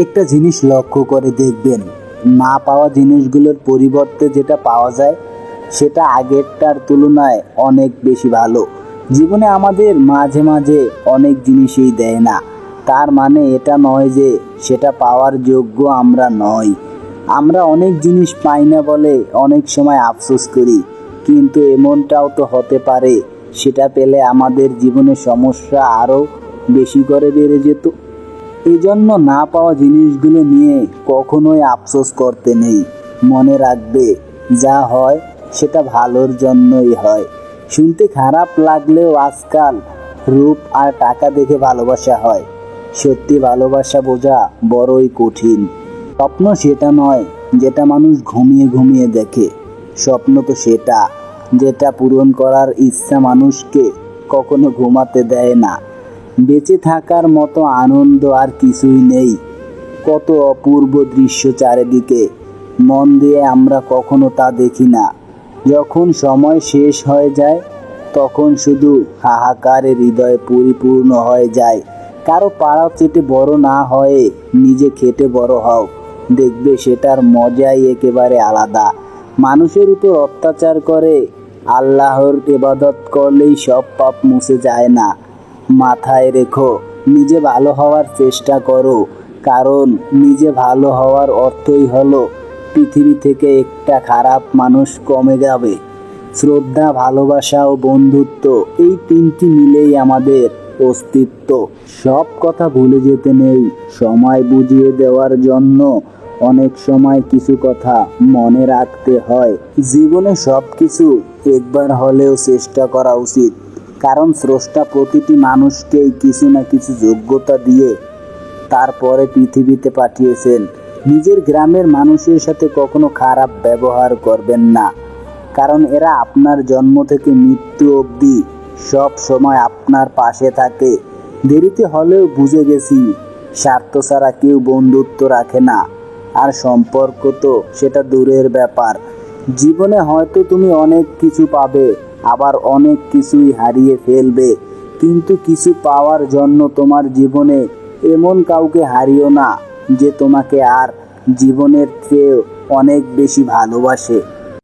একটা জিনিস লক্ষ্য করে দেখবেন, না পাওয়া জিনিসগুলোর পরিবর্তে যেটা পাওয়া যায়, সেটা আগেরটার তুলনায় অনেক বেশি ভালো। জীবনে আমাদের মাঝে মাঝে অনেক জিনিসই দেয় না। তার মানে এটা নয় যে সেটা পাওয়ার যোগ্য আমরা নই। আমরা অনেক জিনিস পাই না বলে অনেক সময় আফসোস করি, কিন্তু এমনটাও তো হতে পারে, সেটা পেলে আমাদের জীবনে সমস্যা আরও বেশি করে বেড়ে যেত। এই জন্য না পাওয়া জিনিসগুলো নিয়ে কখনোই আফসোস করতে নেই। মনে রাখবে, যা হয় সেটা ভালোর জন্যই হয়। শুনতে খারাপ লাগলেও আজকাল রূপ আর টাকা দেখে ভালোবাসা হয়। সত্যি ভালোবাসা বোঝা বড়ই কঠিন। স্বপ্ন সেটা নয় যেটা মানুষ ঘুমিয়ে ঘুমিয়ে দেখে। স্বপ্ন তো সেটা, যেটা পূরণ করার ইচ্ছা মানুষকে কখনো ঘুমাতে দেয় না। বেঁচে থাকার মতো আনন্দ আর কিছুই নেই। কত অপূর্ব দৃশ্য চারিদিকে। মন দিয়ে আমরা কখনো তা দেখি না। যখন সময় শেষ হয়ে যায়, তখন শুধু হাহাকারে হৃদয় পরিপূর্ণ হয়ে যায়। কারও পাড়া চেটে বড় না হয়ে নিজে খেটে বড় হও। দেখবে সেটার মজাই একেবারে আলাদা। মানুষের উপর অত্যাচার করে, আল্লাহর ইবাদত করলেই সব পাপ মুছে যায় না। মাথায় রেখো, নিজে ভালো হওয়ার চেষ্টা করো, কারণ নিজে ভালো হওয়ার অর্থই হলো পৃথিবী থেকে একটা খারাপ মানুষ কমে যাবে। শ্রদ্ধা, ভালোবাসা ও বন্ধুত্ব, এই তিনটি মিলেই আমাদের অস্তিত্ব। সব কথা ভুলে যেতে নেই, সময় বুঝিয়ে দেওয়ার জন্য অনেক সময় কিছু কথা মনে রাখতে হয়। জীবনে সব কিছু একবার হলেও চেষ্টা করা উচিত। কারণ স্রষ্টা প্রতিটি মানুষকেই কিছু না কিছু যোগ্যতা দিয়ে তারপরে পৃথিবীতে পাঠিয়েছেন। নিজের গ্রামের মানুষের সাথে কখনো খারাপ ব্যবহার করবেন না, কারণ এরা আপনার জন্ম থেকে মৃত্যু অবধি সব সময় আপনার পাশে থাকে। দেরিতে হলেও বুঝে গেছি, স্বার্থ ছাড়া কেউ বন্ধুত্ব রাখে না, আর সম্পর্ক তো সেটা দূরের ব্যাপার। জীবনে হয়তো তুমি অনেক কিছু পাবে আবার অনেক কিছুই হারিয়ে ফেলবে। কিন্তু কিছু পাওয়ার জন্য তোমার জীবনে এমন কাউকে হারিও না, যে তোমাকে আর জীবনের চেয়ে অনেক বেশি ভালোবাসে।